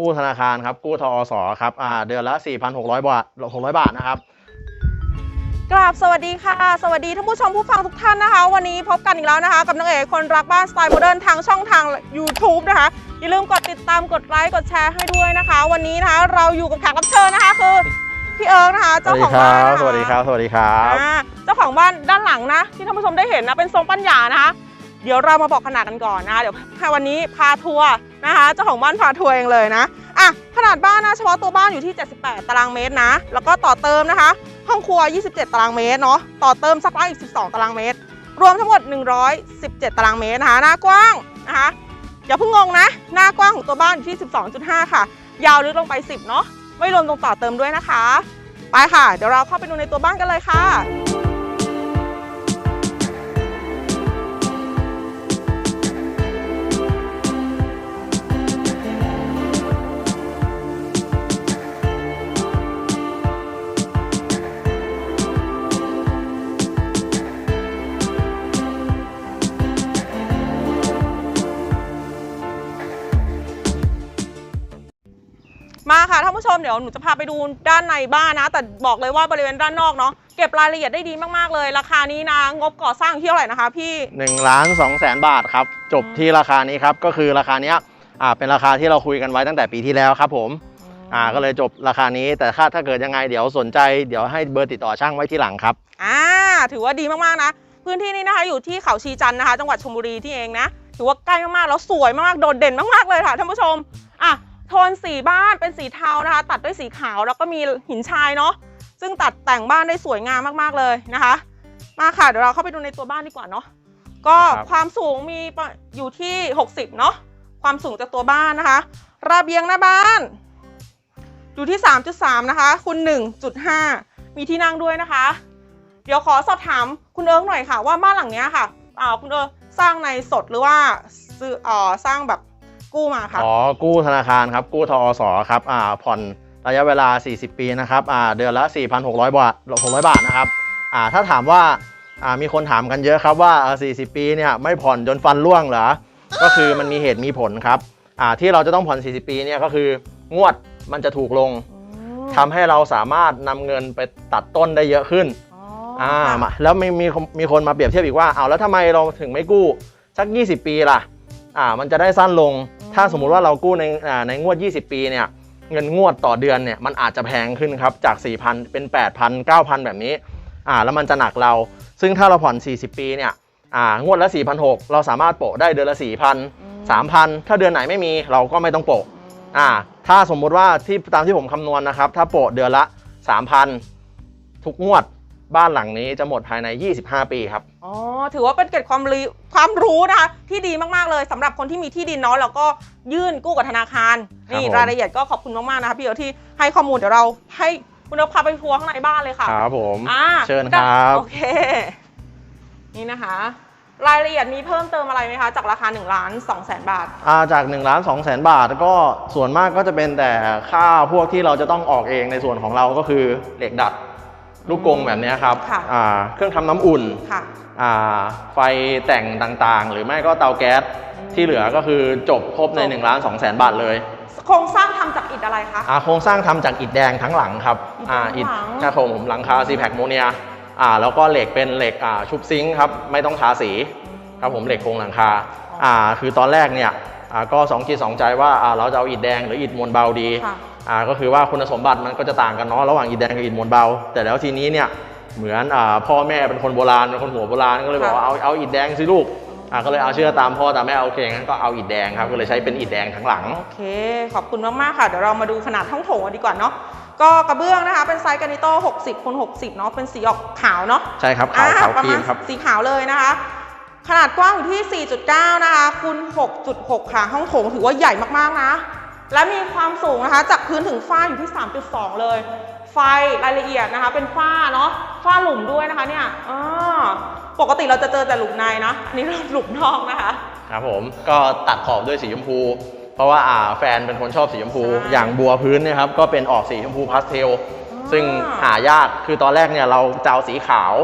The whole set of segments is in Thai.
กู้ธนาคารครับ กู้ทอสครับอ่าเดือนละ 4,600 บาท 600 บาทนะครับกราบสวัสดีค่ะ สวัสดีท่านผู้ชมผู้ฟังทุกท่านนะคะ วันนี้พบกันอีกแล้วนะคะ กับนางเอกคนรักบ้านสไตล์โมเดิร์นทางช่องทาง YouTube นะคะ อย่าลืมกดติดตามกดไลค์กดแชร์ให้ด้วยนะคะ วันนี้นะคะเราอยู่กับแขกรับเชิญนะคะคือพี่เอิร์กนะคะสเจ้าวัสขดีองคบ้ารันบนะคะสวัสดีครับ สวัสดีครับอ่าเจ้าของบ้านด้านหลังนะ ที่ท่านผู้ชมได้เห็นนะเป็นทรงปัญญานะคะ เดี๋ยวเรามาบอกขนาดกันก่อนนะคะเดี๋ยววันนี้พาทัวร์ นะคะเจ้าของบ้านพาทัวร์เองเลยนะอะขนาดบ้านนะเฉพาะตัวบ้านอยู่ที่ 78 ตารางเมตรนะ แล้วก็ต่อเติมนะคะ ห้องครัว 27 ตารางเมตรเนาะต่อเติมซักล้าอีก 12 ตารางเมตร รวมทั้งหมด 117 ตารางเมตรนะคะหน้ากว้างนะคะอย่าเพิ่งงงนะ หน้ากว้างของตัวบ้านอยู่ที่ 12.5 ค่ะ ยาวลึกลงไป 10 เนาะไม่รวมตรงต่อเติมด้วยนะคะ ไปค่ะ เดี๋ยวเราเข้าไปดูในตัวบ้านกันเลยค่ะ มาค่ะท่านผู้ชมเดี๋ยวหนูจะพาไปดูด้านในบ้านนะ แต่บอกเลยว่าบริเวณด้านนอกเนาะเก็บรายละเอียดได้ดีมากๆเลย ราคานี้นะงบก่อสร้างที่เท่าไหร่นะคะ พี่1ล้าน2แสนบาทครับ จบที่ราคานี้ครับ ก็คือราคาเนี้ยอ่าเป็นราคาที่เราคุยกันไว้ตั้งแต่ปีที่แล้วครับผมอ่าก็เลยจบราคานี้แต่ถ้าถ้าเกิดยังไงเดี๋ยวสนใจเดี๋ยวให้เบอร์ติดต่อช่างไว้ที่หลังครับอ่าถือว่าดีมากๆนะ พื้นที่นี้นะคะอยู่ที่เขาชีจันทร์นะคะ จังหวัดชลบุรีที่เองนะถือว่าใกล้มากๆแล้วสวยมากๆโดดเด่นมากๆเลยค่ะท่านผู้ชมอะ โทนสีบ้านเป็นสีเทานะคะ ตัดด้วยสีขาวแล้วก็มีหินชายเนาะซึ่งตัดแต่งบ้านได้สวยงามมากๆเลยนะคะ มาค่ะเดี๋ยวเราเข้าไปดูในตัวบ้านดีกว่าเนาะก็ครับความสูงมีประอยู่ที่ 60เนาะความสูงจากตัวบ้านนะคะ ระเบียงหน้าบ้านอยู่ที่ 3.3 นะคะคูณ1.5 มีที่นั่งด้วยนะคะ เดี๋ยวขอสอบถามคุณเอิร์กหน่อยค่ะ ว่าบ้านหลังเนี้ยค่ะอ่าคุณเอิร์กสร้างในสดหรือว่าซื้อเอ่อสร้างแบบ กู้มาค่ะ อ๋อ กู้ธนาคารครับ กู้ทอสครับอ่าผ่อนระยะเวลา 40 ปีนะครับอ่าเดือนละ 4,600 บาท 600 บาทนะครับอ่าถ้าถามว่าอ่ามีคนถามกันเยอะครับว่าเอ่อ40 ปีเนี่ยไม่ผ่อนจนฟันร่วงเหรอ ก็คือมันมีเหตุมีผลครับอ่าที่เราจะต้องผ่อน 40 ปีเนี่ยก็คืองวดมันจะถูกลงทำให้เราสามารถนำเงินไปตัดต้นได้เยอะขึ้นอ๋ออ่าค่ะมาแล้วมีมีมีคนมาเปรียบเทียบอีกว่าเอาแล้วทำไมเราถึงไม่กู้สัก 20 ปีล่ะ อ่ามันจะได้สั้นลง ถ้าสมมุติว่าเรากู้ในอ่าในงวด 20 ปีเนี่ยเงินงวดต่อเดือนเนี่ยมันอาจจะแพงขึ้นครับจาก 4,000 เป็น 8,000 9,000 แบบนี้อ่าแล้วมันจะหนักเรา ซึ่งถ้าเราผ่อน 40 ปีเนี่ยอ่างวดละ 4,600 เราสามารถโปะได้เดือนละ 4,000 3,000 ถ้าเดือนไหนไม่มีเราก็ไม่ต้องโปะอ่าถ้าสมมุติว่าที่ตามที่ผมคำนวณนะครับ ถ้าโปะเดือนละ 3,000 ทุกงวด บ้านหลังนี้จะหมดภายใน 25 ปีครับ อ๋อ ถือว่าเป็นเกร็ดความรู้ความรู้นะคะที่ดีมาก ๆ เลยสำหรับคนที่มีที่ดินเนาะแล้วก็ยื่นกู้กับธนาคารครับนี่ผมรายละเอียดก็ขอบคุณมาก ๆ นะคะพี่เอิร์กที่ให้ข้อมูลเดี๋ยวเราให้คุณเอิร์กพาไปทัวร์ข้างในบ้านเลยค่ะ ครับผมอ่าเชิญครับ โอเค นี่นะคะ รายละเอียดมีเพิ่มเติมอะไรไหมคะ จากราคา1ล้าน2แสนบาทอ่าจาก1ล้าน2แสนบาทก็ส่วนมากก็จะเป็นแต่ค่าพวกที่เราจะต้องออกเองในส่วนของเราก็คือเหล็กดัด ลูกกรงแบบเนี้ยครับค่ะอ่าเครื่องทำน้ำอุ่นค่ะอ่าไฟแต่งต่างๆ หรือไม่ก็เตาแก๊สอืมที่เหลือก็คือจบครบใน1ล้าน2แสนบาทเลย โครงสร้างทำจากอิฐอะไรคะอ่าโครงสร้างทำจากอิฐแดงทั้งหลังครับอ่าอิอิฐฐทั้งหลังครับผมหลังคาซีแพคโมเนียอ่าแล้วก็เหล็กเป็นเหล็กอ่าชุบซิงค์ครับไม่ต้องทาสีครับผมเหล็กโครงหลังคาอ่าคือตอนแรกเนี่ยอ่าก็สองจิตสองใจว่าอ่าเราจะเอาอิฐแดงหรืออิฐมวลเบาดีค่ะ อ่าก็คือว่าคุณสมบัติมันก็จะต่างกันเนาะระหว่างอิฐแดงกับอิฐมวลเบา แต่แล้วทีนี้เนี่ยเหมือนอาพ่อแม่เป็นคนโบราณเป็นคนหัวโบราณก็เลยบอกว่าเอาเอาอิฐแดงสิลูกอ่าก็เลยเอาเชื่อตามพ่อตามแม่โอเคงั้นก็เอาอิฐแดงครับก็เลยใช้เป็นอิฐแดงทั้งหลังโอเค ขอบคุณมากๆค่ะเดี๋ยวเรามาดูขนาดห้องโถงกันดีกว่าเนาะก็กระเบื้องนะคะเป็นไซส์กานิโต้60คูณ60เนาะเป็นสีออกขาวเนาะใช่ครับขาวอ่ขาวประครีมาณมครับสีขาวเลยนะคะ ขนาดกว้างอยู่ที่ 4.9 นะคะคูณ6.6 ค่ะ ห้องโถงถือว่าใหญ่มากๆนะ และมีความสูงนะคะจากพื้นถึงฝ้าอยู่ที่ 3.2 เลย ไฟรายละเอียดนะคะเป็นฝ้าเนาะฝ้าหลุมด้วยนะคะเนี่ยอ่าปกติเราจะเจอแต่หลุมในนะอันนี้เราหลุมนอกนะคะครับผมก็ตัดขอบด้วยสีชมพู เพราะว่าอ่าแฟนเป็นคนชอบสีชมพูใช่อย่างบัวพื้นเนะครับก็เป็นออกสีชมพูพาสเทลอ่าซึ่งหายากคือตอนแรกเนี่ยเราจะเอาสีขาว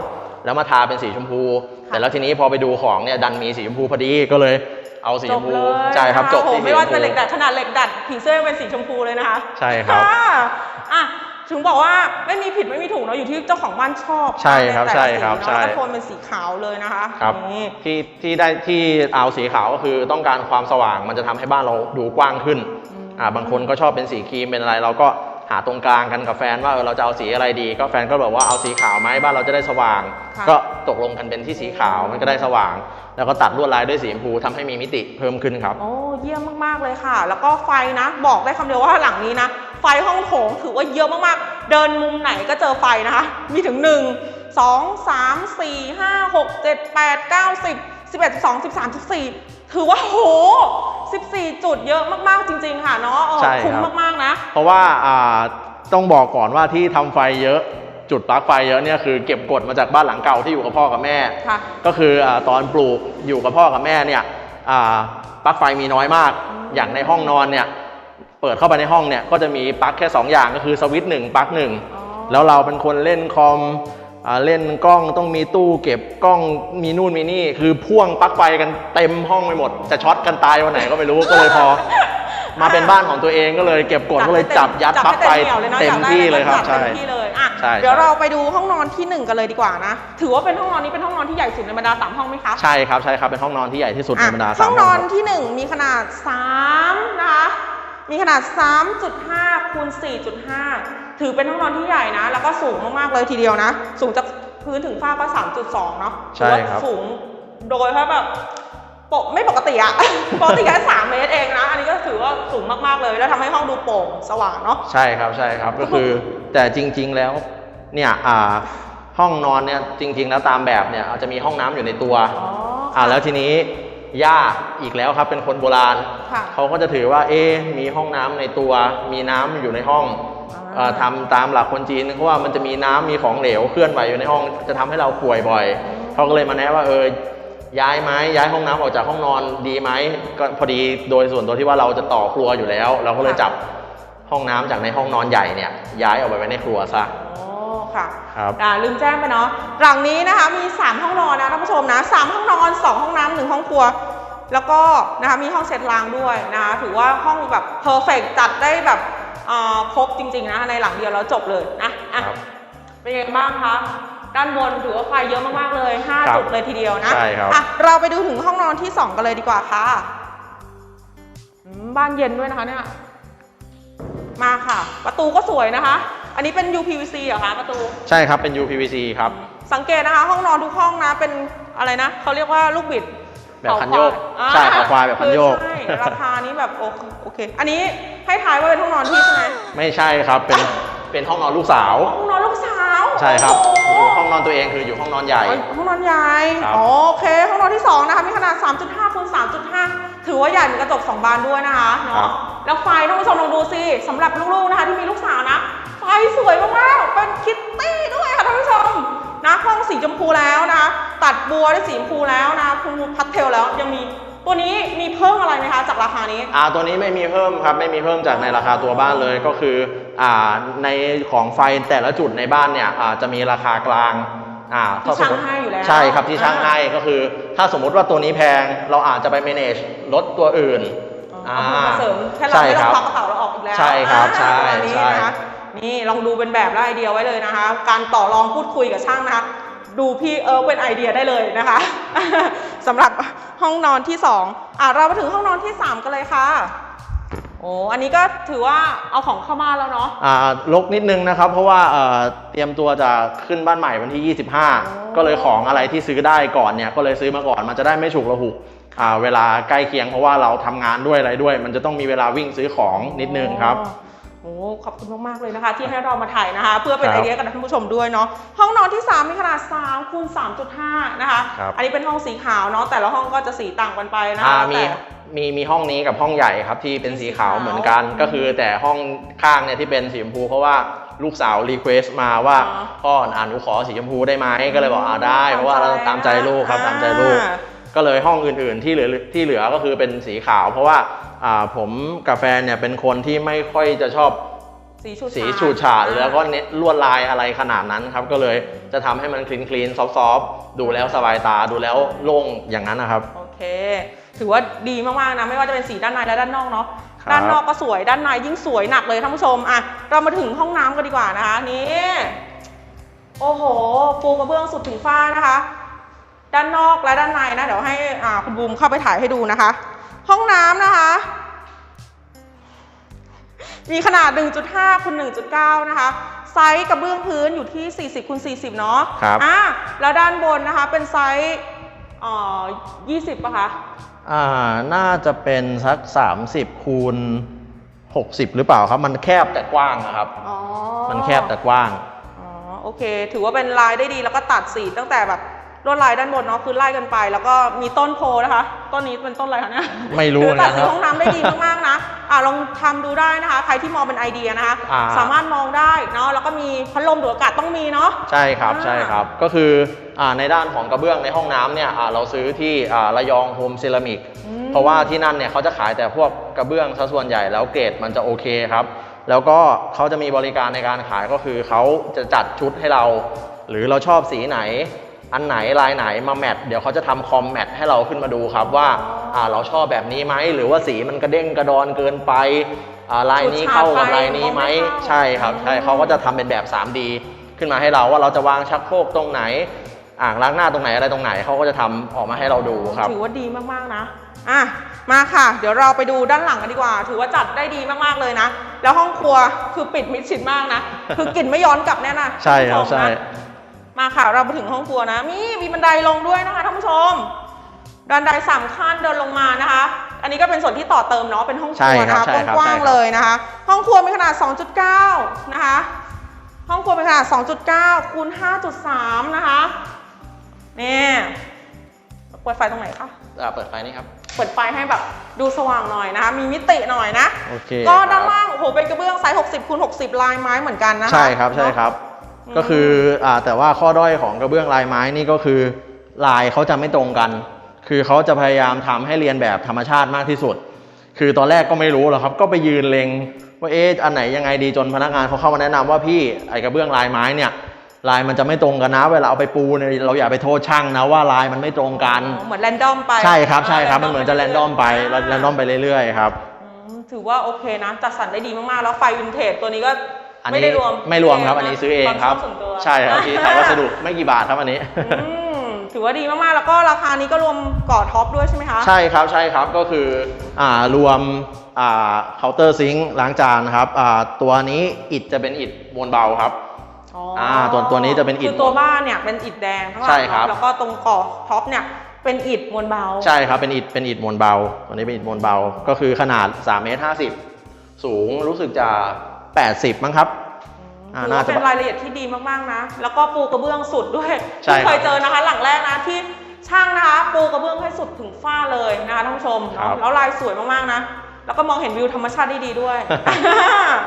แล้วมาทาเป็นสีชมพูค่ะแต่แล้วทีนี้พอไปดูของเนี่ยดันมีสีชมพูพอดีก็เลย เอาสีชจมบพูเลยใช่ครับนะะจบโอ้โหที่สีไม่ว่าชจะมเหล็กพูดัดขนาดเหล็กดัดผีเสื้อยังเป็นสีชมพูเลยนะคะใช่ครับค่ะอะถึงบอกว่าไม่มีผิดไม่มีถูกเนาะอยู่ที่เจ้าของบ้านชอบใช่ครับแต่ละใช่ครับสีเนอะใช่แล้วก็โทนเป็นสีขาวเลยนะคะครับ นี่ ที่ที่ได้ที่เอาสีขาวก็คือต้องการความสว่างมันจะทำให้บ้านเราดูกว้างขึ้นอืมอ่าบางคนก็ชอบเป็นสีครีมเป็นอะไร เราก็ หาตรงกลางกันกับแฟนว่าเออเราจะเอาสีอะไรดี ก็แฟนก็บอกว่าเอาสีขาวไหมบ้านเราจะได้สว่างค่ะก็ตกลงกันเป็นที่สีขาวมันก็ได้สว่าง แล้วก็ตัดลวดลายด้วยสีชมพูทำให้มีมิติเพิ่มขึ้นครับโอ้เยี่ยมมากๆเลยค่ะ แล้วก็ไฟนะ บอกได้คำเดียวว่าหลังนี้นะไฟห้องโถงถือว่าเยอะมากๆ เดินมุมไหนก็เจอไฟนะคะ มีถึง 1 2 3 4 5 6 7 8 9 10 11 12 13 14 ถือว่าโห 14 จุดเยอะมากๆจริง ๆ ค่ะเนาะเออใช่ครับ คุ้มมากๆนะ เพราะว่าอ่าต้องบอกก่อนว่าที่ทำไฟเยอะจุดปลั๊กไฟเยอะเนี่ยคือเก็บกดมาจากบ้านหลังเก่าที่อยู่กับพ่อกับแม่ ค่ะ ก็คืออาตอนปลูกอยู่กับพ่อกับแม่เนี่ยอ่าปลั๊กไฟมีน้อยมาก อย่างในห้องนอนเนี่ยเปิดเข้าไปในห้องเนี่ยก็จะมีปลั๊กแค่ 2 อย่างก็คือสวิตช์หนึ่งปลั๊กหนึ่ง อ๋อ แล้วเราเป็นคนเล่นคอมอ่า เล่นกล้องต้องมีตู้เก็บกล้องมีนู่นมีนี่ คือพ่วงปลั๊กไฟกันเต็มห้องไปหมด จะช็อตกันตายวันไหนก็ไม่รู้ก็เลยพอ มาเป็นบ้านของตัวเองก็เลยเก็บกดก็เลยจับยัดปลั๊กไฟจับให้เต็มที่เลยครับจัใช่เต็มที่เลยอะใช่เดี๋ยวใช่เราไปดูห้องนอนที่หนึ่งกันเลยดีกว่านะ ถือว่าเป็นห้องนอนนี้เป็นห้องนอนที่ใหญ่สุดในบรรดาสามห้องไหมคะใช่ครับใช่ครับเป็นห้องนอนที่ใหญ่ที่สุดในบรรดาอะสามห้องนห้ออนงครับที่ 1 มีขนาด3นะคะมีขนาด 3.5คูณ4.5 ถือเป็นห้องนอนที่ใหญ่นะ แล้วก็สูงมากๆเลยทีเดียวนะ สูงจากพื้นถึงฝ้าก็3.2 เนาะใช่ถือว่าครับสูงโดยถ้าแบบปกไม่ปกติอะปกติแค่3เมตรเองนะ อันนี้ก็ถือว่าสูงมากๆเลย แล้วทำให้ห้องดูโปร่งสว่างเนาะใช่ครับใช่ครับก็คือแต่จริง ๆแล้วเนี่ยอ่าห้องนอนเนี่ยจริง ๆ แล้วตามแบบเนี่ยอาจจะมีห้องน้ำอยู่ในตัวอ๋ออ่าแล้วทีนี้ย่าอีกแล้วครับเป็นคนโบราณค่ะเขาก็จะถือว่าเอ๊ะมีห้องน้ำในตัว มีน้ำอยู่ในห้อง อ่าเอ่อทำตามหลักคนจีนเพราะว่ามันจะมีน้ำมีของเหลวเคลื่อนไหวอยู่ในห้องจะทำให้เราป่วยบ่อยเขาก็เลยมาแนะว่าเออย้ายไหมย้ายห้องน้ำออกจากห้องนอนดีไหมก็พอดีโดยส่วนตัวที่ว่าเราจะต่อครัวอยู่แล้ว เราก็เลยจับห้องน้ำจากในห้องนอนใหญ่เนี่ยย้ายออกไปไว้ในครัวซะอ๋อค่ะครับอ่าลืมแจ้งไปเนาะหลังนี้นะคะมี 3 ห้องนอนนะท่านผู้ชมนะสามห้องนอน 2 ห้องน้ำหนึ่งห้องครัว แล้วก็นะคะมีห้องเช็ดล้างด้วยนะคะถือว่าห้องแบบเพอร์เฟกจัดได้แบบอ่า ครบจริงๆนะในหลังเดียวแล้วจบเลยนะอะครับเป็นยังไงบ้างคะด้านบนถือว่าไฟเยอะมากๆเลยครั5บจุดเลยทีเดียวนะใช่ครับอะเราไปดูถึงห้องนอนที่ 2 กันเลยดีกว่าค่ะอืมบ้านเย็นด้วยนะคะเนี่ย มาค่ะ ประตูก็สวยนะคะ อันนี้เป็น UPVC เหรอคะประตู ใช่ครับเป็น UPVC ครับ สังเกตนะคะ ห้องนอนทุกห้องนะเป็นอะไรนะเขาเรียกว่าลูกบิดแบบคันโยกอ่าใช่เขาควายแบบคันโยกคือใช่ ราคานี้แบบโอเคโอเค อันนี้ให้ทายว่าเป็นห้องนอนที่ใช่ไหมไม่ใช่ครับ เป็น เป็นห้องนอนลูกสาว ห้องนอนลูกสาวใช่ครับโอ้โหอยู่ห้องนอนตัวเองคืออยู่ห้องนอนใหญ่ ห้องนอนใหญ่ครับอ๋อโอเค ห้องนอนที่2นะคะมีขนาด 3.5คูณ3.5 ถือว่าใหญ่มีกระจก2บานด้วยนะคะครัเนาะบแล้วไฟท่านผู้ชมลองดูสิสำหรับลูกๆนะคะที่มีลูกสาวนะไฟสวยมากๆเป็นคิตตี้ด้วยค่ะท่านผู้ชมนะห้องสีชมพูแล้วนะตัดบัวด้วยสีชมพูแล้วนะคุณพัสเทลแล้วยังมี ตัวนี้มีเพิ่มอะไรไหมคะจากราคานี้ อ่าตัวนี้ไม่มีเพิ่มครับไม่มีเพิ่มจากในราคาตัวบ้านเลยก็คืออ่าในของไฟแต่ละจุดในบ้านเนี่ยอ่าจะมีราคากลางอ่าที่ถ้สมมติช่างให้อยู่แล้วใช่ครับที่ช่างอ่าให้ก็คือ ถ้าสมมุติว่าตัวนี้แพงเราอาจจะไป manage ลดตัวอื่นเอาเพิ่มมาเสริมแค่เราใช่ไม่คต้อรังบควักกระเป๋าเราออกอีกแล้วใช่ครับอ่าใช่ประมาณนี้ใช่นะคะนี่ลองดูเป็นแบบและไอเดียไว้เลยนะคะ การต่อรองพูดคุยกับช่างนะคะดูพี่เอิร์กเป็นไอเดียได้เลยนะคะ สำหรับห้องนอนที่2อะเรามาถึงห้องนอนที่ 3 กันเลยค่ะโอ้อันนี้ก็ถือว่าเอาของเข้ามาแล้วเนาะอ่าลกนิดนึงนะครับ เพราะว่าเอ่อเตรียมตัวจะขึ้นบ้านใหม่วันที่ 25 ก็เลยของอะไรที่ซื้อได้ก่อนเนี่ยก็เลยซื้อมาก่อนมันจะได้ไม่ฉุกระหุกอ่าเวลาใกล้เคียงเพราะว่าเราทำงานด้วยอะไรด้วย มันจะต้องมีเวลาวิ่งซื้อของนิดนึงครับ โอ้ขอบคุณมากๆเลยนะคะ ที่ให้เรามาถ่ายนะคะ เพื่อเป็นครัไอบเดียกับท่านผู้ชมด้วยเนาะห้องนอนที่ 3 มีขนาด3คูณ3.5 นะคะ ครับ อันนี้เป็นห้องสีขาวเนาะแต่ละห้องก็จะสีต่างกันไปนะอ่าคะมีแต่ มีมีห้องนี้กับห้องใหญ่ครับที่เป็นสีขาว เหมือนกัน ก็คือแต่ห้องข้างเนี่ยที่เป็นสีชมพูเพราะว่าลูกสาวรีเควสต์มาว่าพ่ออ่านหนูขอสีชมพูได้ไหมก็เลยบอกอ่าได้ เพราะว่าเราตามใจลูกครับตามใจลูก อ่า ก็เลยห้องอื่นๆที่เหลือที่เหลือก็คือเป็นสีขาว เพราะว่าอ่าผมกับแฟนเนี่ยเป็นคนที่ไม่ค่อยจะชอบสีฉูดสีฉูดฉาดแล้วก็เน้นลวดลายอะไรขนาดนั้นครับ ก็เลยจะทำให้มันคลีนคลีนซอฟต์ๆดูแล้วสบายตาดูแล้วโล่งอย่างนั้นนะครับ โอเคเคถือว่าดีมากๆนะไม่ว่าจะเป็นสีด้านในและด้านนอกเนาะครับด้านนอกก็สวยด้านในยิ่งสวยหนักเลยท่านผู้ชมอะเรามาถึงห้องน้ำกันดีกว่านะคะนี่โอ้โหปูกระเบื้องสุดถึงฟ้านะคะ ด้านนอกและด้านในนะ เดี๋ยวให้อ่าคุณบูมเข้าไปถ่ายให้ดูนะคะ ห้องน้ำนะคะ มีขนาด 1.5คูณ1.9 นะคะ ไซส์กระเบื้องพื้นอยู่ที่ 40คูณ40 เนาะครับอะแล้วด้านบนนะคะเป็นไซส์เอ่อ20ป่ะคะอ่าน่าจะเป็นสัก 30คูณ60 หรือเปล่าครับ มันแคบแต่กว้างนะครับอ๋อมันแคบแต่กว้างอ๋อโอเค ถือว่าเป็นลายได้ดีแล้วก็ตัดสีตั้งแต่แบบ ลวดลายด้านบนเนาะคือไล่กันไป แล้วก็มีต้นโพนะคะ ต้นนี้เป็นต้นอะไรคะเนี่ยไม่รู้คือตัดสีนะครับห้องน้ำได้ดีมากๆนะอ่าลองทำดูได้นะคะ ใครที่มองเป็นไอเดียนะคะอ่าสามารถมองได้เนาะแล้วก็มีพัดลมดูดอากาศต้องมีเนาะใช่ครับอ่าใช่ครับก็คืออ่าในด้านของกระเบื้องในห้องน้ำเนี่ยอ่าเราซื้อที่อ่าระยองโฮมเซรามิกอืมเพราะว่าที่นั่นเนี่ยเขาจะขายแต่พวกกระเบื้องซะส่วนใหญ่แล้วเกรดมันจะโอเคครับ แล้วก็เขาจะมีบริการในการขายก็คือเขาจะจัดชุดให้เรา หรือเราชอบสีไหน อันไหนลายไหนมาแมทเดี๋ยวเขาจะทำคอมแมทให้เราขึ้นมาดูครับว่าอ่าเราชอบแบบนี้ไหมหรือว่าสีมันกระเด้งกระดอนเกินไปอ่าลายนี้เข้ากับลายนี้ไหมใช่ครับใช่เขาก็จะทำเป็นแบบ 3D ขึ้นมาให้เราว่าเราจะวางชักโครกตรงไหน อ่างล้างหน้าตรงไหนอะไรตรงไหนเขาก็จะทำออกมาให้เราดูครับถือว่าดีมากๆนะอะมาค่ะ เดี๋ยวเราไปดูด้านหลังกันดีกว่า ถือว่าจัดได้ดีมากๆเลยนะ แล้วห้องครัวคือปิดมิดชิดมากนะ คือกลิ่นไม่ย้อนกลับแน่นะใช่ครับท่านผู้ชมใช่นะ มาค่ะเราไปถึงห้องครัวนะมีมีบันไดลงด้วยนะคะท่านผู้ชมบันไดสามขั้นเดินลงมานะคะ อันนี้ก็เป็นส่วนที่ต่อเติมเนาะเป็นห้องครัวใช่คนะรับคะใช่ครับกว้างใช่ครับๆเลยนะคะ ห้องครัวมีขนาด 2.9 นะคะ ห้องครัวเป็นขนาด 2.9คูณ5.3 นะคะนี่เปิดไฟตรงไหนคะอ่าเปิดไฟนี่ครับเปิดไฟให้แบบดูสว่างหน่อยนะคะ มีมิติหน่อยนะโอเคก็ครับด้านล่างโอ้โหเป็นกระเบื้องไซส์ 60คูณ60 ลายไม้เหมือนกันนะคะ ใช่ครับ ใช่ครับอืม ก็คืออ่าแต่ว่าข้อด้อยของกระเบื้องลายไม้นี่ก็คือลายเขาจะไม่ตรงกัน คือเขาจะพยายามทำให้เรียนแบบธรรมชาติมากที่สุด คือตอนแรกก็ไม่รู้หรอกครับ ก็ไปยืนเลงว่าเอ๊ะอันไหนยังไงดีจนพนักงานเขาเข้ามาแนะนำว่าพี่ไอ้กระเบื้องลายไม้เนี่ยลายมันจะไม่ตรงกันนะ เวลาเอาไปปูเนี่ยเราอย่าไปโทษช่างนะว่าลายมันไม่ตรงกันอ๋อเหมือนแรนดอมไปใช่ครับใช่ครับมันเหมือนจะแรนดอมไปาแรนดอมไปเรื่อยๆครับอืมถือว่าโอเคนะจัดสรรได้ดีมากๆ แล้วไฟวินเทจตัวนี้ก็ อันไม่นี้ได้รวมไม่รวมครับ อันนี้ซื้อเองครับวามชส่วนตัวใช่ครับที่ขายวัสดุไม่กี่บาทครับอันนี้ อืมถือว่าดีมากๆ แล้วก็ราคานี้ก็รวมก่อท็อปด้วยใช่ไหมคะ ใช่ครับใช่ครับก็คืออ่ารวมอ่าเคาน์เตอร์ซิงค์ล้างจานครับอ่าตัวนี้อิฐจะเป็นอิฐมวลเบาครับอ๋ออาตัวตัวนี้จะเป็นอิฐคือตัวบ้านเนี่ยเป็นอิฐแดงข้างหลังใช่ครับ เนาะแล้วก็ตรงก่อท็อปเนี่ยเป็นอิฐมวลเบา ใช่ครับเป็นอิฐเป็นอิฐมวลเบาตัวนี้เป็นอิฐมวลเบาก็คือขนาด3เมตร50 สูงรู้สึกจะ 80 มั้งครับอ่าถือน่าว่าจะ เป็นรายละเอียดที่ดีมากๆนะ แล้วก็ปูกระเบื้องสุดด้วยใช่ที่เคยครับเจอนะคะหลังแรกนะที่ช่างนะคะ ปูกระเบื้องให้สุดถึงฝ้าเลยนะคะท่านผู้ชมครัเนาะบแล้วลายสวยมากๆนะ แล้วก็มองเห็นวิวธรรมชาติได้ดีด้วย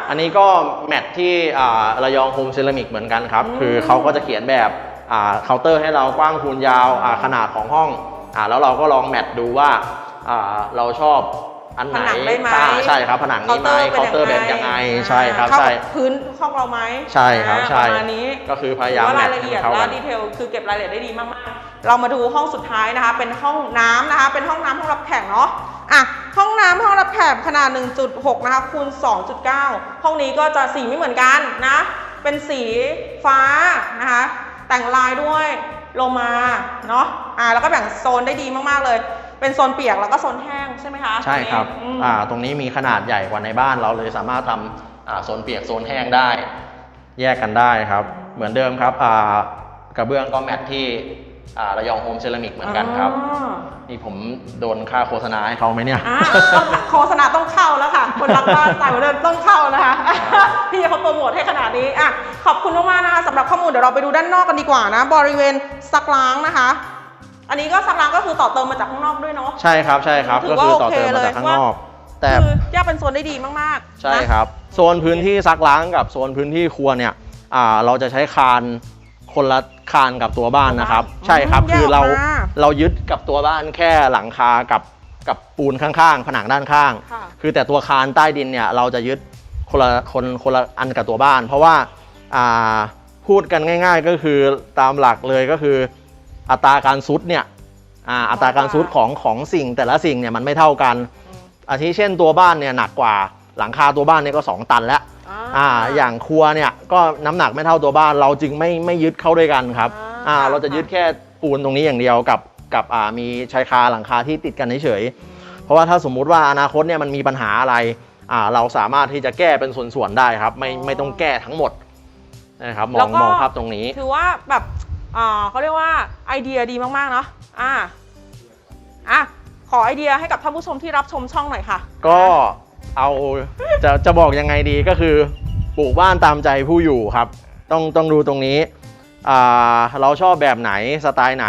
อันนี้ก็แมทที่อ่าระยองโฮมเซรามิกเหมือนกันครับ อืมคือเขาก็จะเขียนแบบอ่าเคาน์เตอร์ให้เรากว้างคูณยาวอ่าขนาดของห้องอ่าแล้วเราก็ลองแมทดูว่าอ่าเราชอบ อันไหนผนังได้ไหมอ่าใช่ครับผนังนี้ไหมเคาน์เตอร์แบบยังไงใช่ครับเข้าใช่กับพื้นห้องเราไหมใช่ครับอ่าใช่ประมาณนี้ก็คือพยายามถือว่าแมราทยละเอียดให้มันเข้าและกันดีเทลคือเก็บรายละเอียดได้ดีมากๆ เรามาดูห้องสุดท้ายนะคะ เป็นห้องน้ำนะคะ เป็นห้องน้ำห้องรับแขกเนาะอะห้องน้ำห้องรับแขกขนาด 1.6 นะคะคูณ 2.9 ห้องนี้ก็จะสีไม่เหมือนกันนะ เป็นสีฟ้านะคะ แต่งลายด้วยโลมาเนาะอ่าแล้วก็แบ่งโซนได้ดีมากๆเลย เป็นโซนเปียกแล้วก็โซนแห้งใช่ไหมคะใช่ครับอืมอ่าตรงนี้มีขนาดใหญ่กว่าในบ้านเราเลยสามารถทำอ่าโซนเปียกโซนแห้งได้ แยกกันได้ครับ เหมือนเดิมครับอ่ากระเบื้องก็แมทที่อ่าระยองโฮมเซรามิกเหมือนกันครับอ๋อนี่ผมโดนค่าโฆษณาให้เขาไหมเนี่ยอะต้องโฆษณาต้องเข้าแล้วค่ะ คนรักบ้านต่างประเทศต้องเข้านะคะพี่เขาโปรโมทให้ขนาดนี้อะขอบคุณมากๆนะคะสำหรับข้อมูลเดี๋ยวเราไปดูด้านนอกกันดีกว่านะ บริเวณซักล้างนะคะ อันนี้ก็ซักล้างก็คือต่อเติมมาจากข้างนอกด้วยเนาะ ใช่ครับใช่ครับถือก็ว่าคือต่อเติมโอเคมาจากข้างเลยนอก แต่คือแยกเป็นโซนได้ดีมากๆใช่นะครับ โซนพื้นที่ซักล้างกับโซนพื้นที่ครัวเนี่ยอ่าเราจะใช้คานคนละคานกับตัวบ้านนะครับ อืมใช่ครับแยกคือเราออกมาเรายึดกับตัวบ้านแค่หลังคากับกับปูนข้างๆ ผนังด้านข้าง ค่ะ คือแต่ตัวคานใต้ดินเนี่ยเราจะยึดคนละคนคนละอันกับตัวบ้าน เพราะว่าอ่าพูดกันง่าย ๆ ก็คือตามหลักเลยก็คือ อัตราการซุดเนี่ยอ่าอัตราการซุดของของสิ่งแต่ละสิ่งเนี่ยมันไม่เท่ากัน อาทิเช่นตัวบ้านเนี่ยหนักกว่าหลังคาตัวบ้านเนี่ยก็ 2 ตันแล้วอ่าอย่างครัวเนี่ยก็น้ำหนักไม่เท่าตัวบ้านเราจึงไม่ไม่ยึดเข้าด้วยกันครับอ่าอ่าเราจะยึดแค่ปูนตรงนี้อย่างเดียวกับกับอ่ามีชายคาหลังคาที่ติดกันเฉยๆเพราะว่าถ้าสมมุติว่าอนาคตเนี่ยมันมีปัญหาอะไรอ่าเราสามารถที่จะแก้เป็นส่วนๆได้ครับ ไม่ไม่ต้องแก้ทั้งหมดนะครับมแล้อวงก็มองภาพตรงนี้ ถือว่าแบบอ่า เขาเรียกว่าไอเดียดีมากๆเนาะอ่าอะขอไอเดียให้กับท่านผู้ชมที่รับชมช่องหน่อยค่ะ ก็เอาจะจะบอกยังไงดีก็คือปลูกบ้านตามใจผู้อยู่ครับ ต้องต้องดูตรงนี้อ่าเราชอบแบบไหนสไตล์ไหน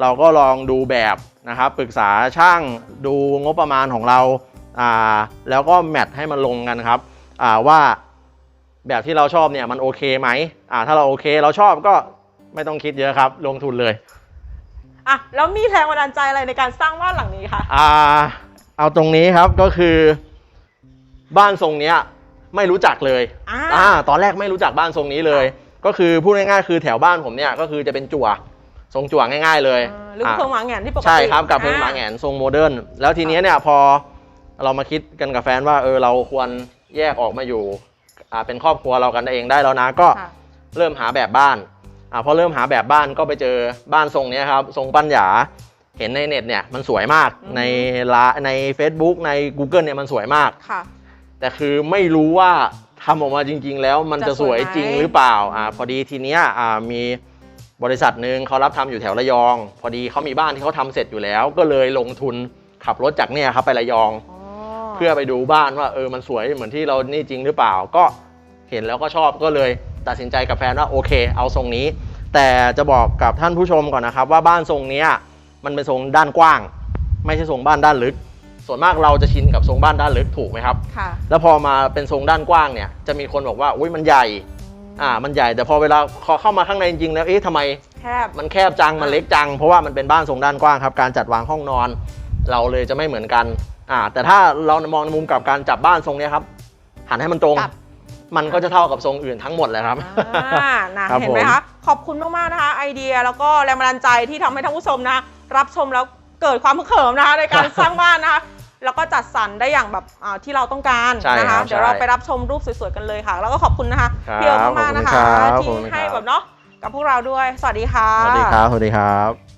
เราก็ลองดูแบบนะครับปรึกษาช่างดูงบประมาณของเราอ่าแล้วก็แมทให้มันลงกันครับอ่าว่าแบบที่เราชอบเนี่ยมันโอเคไหมอ่าถ้าเราโอเคเราชอบก็ ไม่ต้องคิดเยอะครับ ลงทุนเลย อะแล้วมีแรงบันดาลใจอะไรในการสร้างบ้านหลังนี้คะอ่า เอาตรงนี้ครับก็คือ บ้านทรงเนี้ย ไม่รู้จักเลยอ่าอ่าตอนแรกไม่รู้จักบ้านทรงนี้เลย ก็คือพูดง่ายๆคือแถวบ้านผมเนี่ยก็คือจะเป็นจั่วทรงจั่วง่าย ๆ เลยอ่าหรือเพิงหมาแหงนที่ปกติใช่ครับกับเพิงหมาแหงนทรงโมเดิร์นแล้วทีเนี้ยเนี่ยพอเรามาคิดกันกับแฟนว่าเออเราควรแยกออกมาอยู่อ่าเป็นครอบครัวเรากันเองได้แล้วนะก็ค่ะเริ่มหาแบบบ้าน อ่าพอเริ่มหาแบบบ้านก็ไปเจอบ้านทรงเนี้ยครับทรงปัญญาเห็นในเน็ตเนี่ยมันสวยมากอืมในละใน Facebook ใน Google เนี่ยมันสวยมากค่ะ แต่คือไม่รู้ว่าทำออกมาจริง ๆ แล้วมันจะจะสสววยยจริงไหมหรือเปล่าอ่าพอดีทีเนี้ยอ่ามีบริษัทหนึ่งเขารับทำอยู่แถวระยอง พอดีเขามีบ้านที่เขาทำเสร็จอยู่แล้ว ก็เลยลงทุนขับรถจากเนี่ยครับไประยองอ๋อเพื่อไปดูบ้านว่าเออมันสวยเหมือนที่เรานี่จริงหรือเปล่า ก็เห็นแล้วก็ชอบก็เลยตัดสินใจกับแฟนว่าโอเค เอาทรงนี้ แต่จะบอกกับท่านผู้ชมก่อนนะครับ ว่าบ้านทรงเนี้ยมันเป็นทรงด้านกว้าง ไม่ใช่ทรงบ้านด้านลึก ส่วนมากเราจะชินกับทรงบ้านด้านลึกถูกไหมครับค่ะแล้วพอมาเป็นทรงด้านกว้างเนี่ยจะมีคนบอกว่าอุ้ยมันใหญ่อ่ามันใหญ่แต่พอเวลาพอเข้ามาข้างในจริงๆแล้วเอ๊ะทำไมแคบมันแคบจังมันเล็กจัง เพราะว่ามันเป็นบ้านทรงด้านกว้างครับการจัดวางห้องนอน เราเลยจะไม่เหมือนกันอ่าแต่ถ้าเรามองในมุมกลับการจับบ้านทรงเนี้ยครับหันให้มันตรง กลับ มันก็จะเท่ากับทรงอื่นทั้งหมดเลยครับอ่านะครับเห็นไหมผมคะขอบคุณมากๆนะคะ ไอเดียแล้วก็แรงบันดาลใจที่ทำให้ท่านผู้ชมนะคะรับชมแล้วเกิดความพึกเขิมนะคะในการสร้างบ้านนะคะแล้วก็จัดสรรได้อย่างแบบอ่าที่เราต้องการใช่นะครัคะบเดี๋ยวเราใช่ไปรับชมรูปสวยๆกันเลยค่ะ แล้วก็ขอบคุณนะคะครับพี่เอิร์กมากๆนะคะขอบคุณครับขอบที่คุณครับให้แบบเนาะกับพวกเราด้วย สวัสดีค่ะ สวัสดีครับ สวัสดีครับ